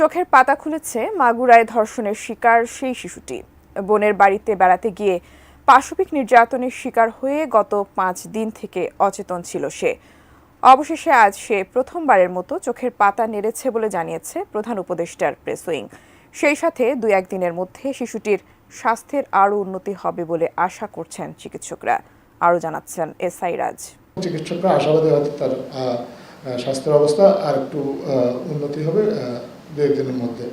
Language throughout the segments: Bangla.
চোখের পাতা খুলেছে মাগুরায় ধর্ষণের শিকার সেই শিশুটি। বোনের বাড়িতে বেড়াতে গিয়ে পাশবিক নির্যাতনের শিকার হয়ে গত পাঁচ দিন থেকে অচেতন ছিল সে। অবশেষে আজ সে প্রথমবারের মতো চোখের পাতা নেড়েছে বলে জানিয়েছে প্রধান উপদেষ্টার প্রেস উইং। সেই সাথে দুই একদিনের মধ্যে শিশুটির স্বাস্থ্যের আরও উন্নতি হবে বলে আশা করছেন চিকিৎসকরা। আরও জানাচ্ছেন এস আই রাজ। চিকিৎসকরা আশাবাদী হয়তো তার স্বাস্থ্যের অবস্থা আর একটু উন্নতি হবে দু একদিনের মধ্যে।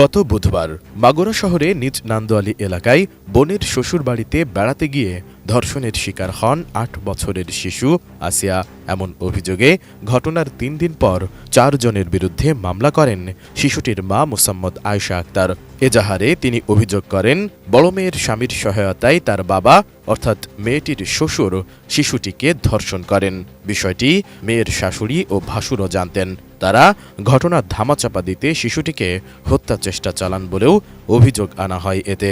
গত বুধবার মাগুরা শহরে নিজ নান্দোয়ালি এলাকায় বোনের শ্বশুর বাড়িতে বেড়াতে গিয়ে ধর্ষণের শিকার হন আট বছরের শিশু আসিয়া। এমন অভিযোগে ঘটনার তিন দিন পর চারজনের বিরুদ্ধে মামলা করেন শিশুটির মা মোসাম্মদ আয়শা আক্তার। এজাহারে তিনি অভিযোগ করেন, বড় মেয়ের স্বামীর সহায়তায় তার বাবা, অর্থাৎ মেয়েটির শ্বশুর, শিশুটিকে ধর্ষণ করেন। বিষয়টি মেয়ের শাশুড়ি ও ভাসুরও জানতেন। তারা ঘটনার ধামাচাপা দিতে শিশুটিকে হত্যা চেষ্টা চালান বলেও অভিযোগ আনা হয় এতে।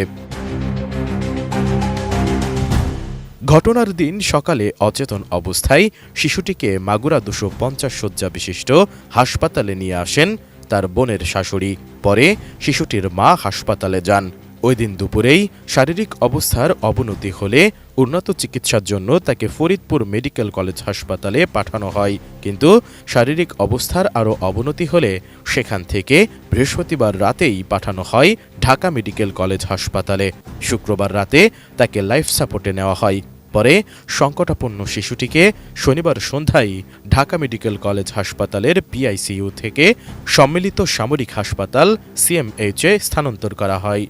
ঘটনার দিন সকালে অচেতন অবস্থায় শিশুটিকে মাগুরা দুশো পঞ্চাশ শয্যা বিশিষ্ট হাসপাতালে নিয়ে আসেন তার বোনের শাশুড়ি। পরে শিশুটির মা হাসপাতালে যান। ওই দিন দুপুরেই শারীরিক অবস্থার অবনতি হলে উন্নত চিকিৎসার জন্য তাকে ফরিদপুর মেডিকেল কলেজ হাসপাতালে পাঠানো হয়। কিন্তু শারীরিক অবস্থার আরও অবনতি হলে সেখান থেকে বৃহস্পতিবার রাতেই পাঠানো হয় ঢাকা মেডিকেল কলেজ হাসপাতালে। শুক্রবার রাতে তাকে লাইফ সাপোর্টে নেওয়া হয়। পরে সংকটাপন্ন শিশুটিকে শনিবার সন্ধ্যায় ঢাকা মেডিকেল কলেজ হাসপাতালের পিআইসিইউ থেকে সম্মিলিত সামরিক হাসপাতাল সিএমএইচে স্থানান্তর করা হয়।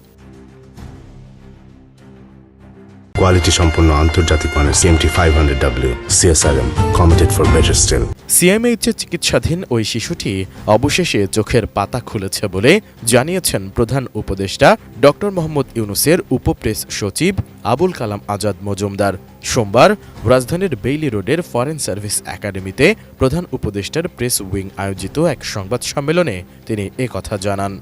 কোয়ালিটি সম্পন্ন আন্তর্জাতিক মানের CMT five hundred W CSRM committed for better steel সিএমএইচে চিকিৎসাধীন ওই শিশুটি অবশেষে চোখের পাতা খুলেছে বলে জানিয়েছেন প্রধান উপদেষ্টা ডক্টর মোহাম্মদ ইউনুসের উপপ্রেস সচিব আবুল কালাম আজাদ মজুমদার। সোমবার রাজধানীর বেইলি রোডের ফরেন সার্ভিস একাডেমিতে প্রধান উপদেষ্টার প্রেস উইং আয়োজিত এক সংবাদ সম্মেলনে তিনি একথা জানান।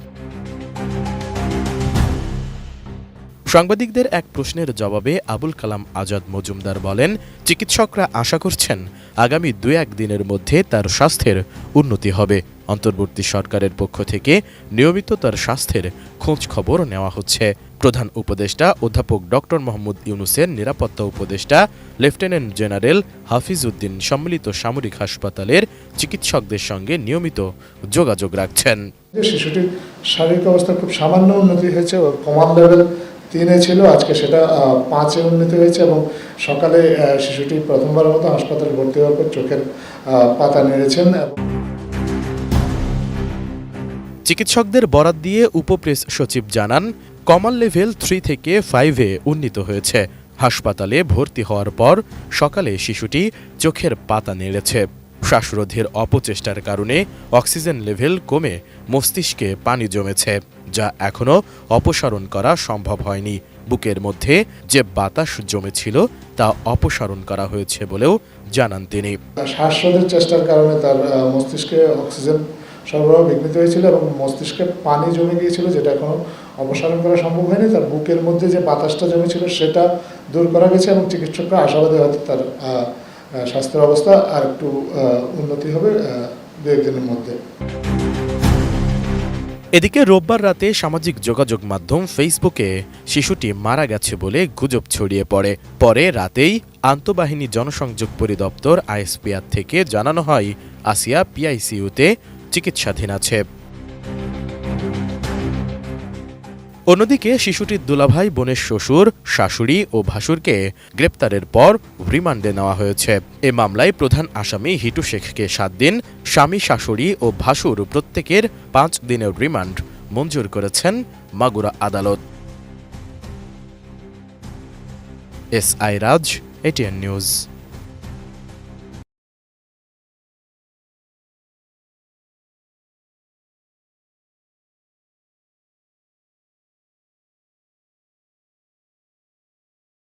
সাংবাদিকদের এক প্রশ্নের জবাবে আবুল কালাম আজাদ মজুমদার বলেন, চিকিৎসকরা আশা করছেন আগামী দু এক দিনের মধ্যে তার স্বাস্থ্যের উন্নতি হবে। অন্তর্বর্তী সরকারের পক্ষ থেকে নিয়মিত তার স্বাস্থ্যের খোঁজ খবর নেওয়া হচ্ছে। প্রধান উপদেষ্টা অধ্যাপক ডক্টর মোহাম্মদ ইউনুসের নিরাপত্তা উপদেষ্টা, লেফটেন্যান্ট জেনারেল হাফিজ উদ্দিন সম্মিলিত সামরিক হাসপাতালের চিকিৎসকদের সঙ্গে নিয়মিত যোগাযোগ রাখছেন। শিশুটির শারীরিক অবস্থা খুব সামান্য উন্নতি হয়েছে লেভেল তিনে ছিল, আজকে সেটা পাঁচে উন্নতি হয়েছে এবং সকালে শিশুটি প্রথমবারের মতো হাসপাতালে ভর্তি হওয়ার পর চোখের পাতা নেড়েছেন চিকিৎসকদের বরাত দিয়ে উপপ্রেস সচিব জানান কমন লেভেল থ্রি থেকে ফাইভে উন্নীত হয়েছে। হাসপাতালে ভর্তি হওয়ার পর সকালে শিশুটি চোখের পাতা নেড়েছে। শ্বাসরোধের অপচেষ্টার কারণে অক্সিজেন লেভেল কমে মস্তিষ্কে পানি জমেছে। যা এখনও অপসারণ করা সম্ভব হয়নি। বুকের মধ্যে যে বাতাস জমেছিল, তা অপসারণ করা হয়েছে বলেও জানান তিনি। শ্বাসরোধের চেষ্টার কারণে তার মস্তিষ্কে অক্সিজেন সরবরাহ বিঘ্নিত হয়েছিল এবং মস্তিষ্কে পানি জমে গিয়েছিল, যেটা এখনও অপসারণ করা সম্ভব হয়নি। তার বুকের মধ্যে যে বাতাসটা জমেছিল, সেটা দূর করা গেছে এবং চিকিৎসকরা আশাবাদী হয়তো তার স্বাস্থ্যের অবস্থা আর একটু উন্নতি হবে দু একদিনের মধ্যে। এদিকে রোববার রাতে সামাজিক যোগাযোগ মাধ্যম ফেসবুকে শিশুটি মারা গেছে বলে গুজব ছড়িয়ে পড়ে। পরে রাতেই আন্তঃবাহিনী জনসংযোগ পরিদপ্তর আইএসপিআর থেকে জানানো হয়, আসিয়া পিআইসিউতে চিকিৎসাধীন আছে। অন্যদিকে শিশুটির দুলাভাই বোনের শ্বশুর, শাশুড়ি ও ভাসুরকে গ্রেপ্তারের পর রিমান্ডে নেওয়া হয়েছে। এ মামলায় প্রধান আসামি হিটু শেখকে সাত দিন, স্বামী, শাশুড়ি ও ভাসুর প্রত্যেকের পাঁচ দিনের রিমান্ড মঞ্জুর করেছেন মাগুরা আদালত। S I Raj, ATN news.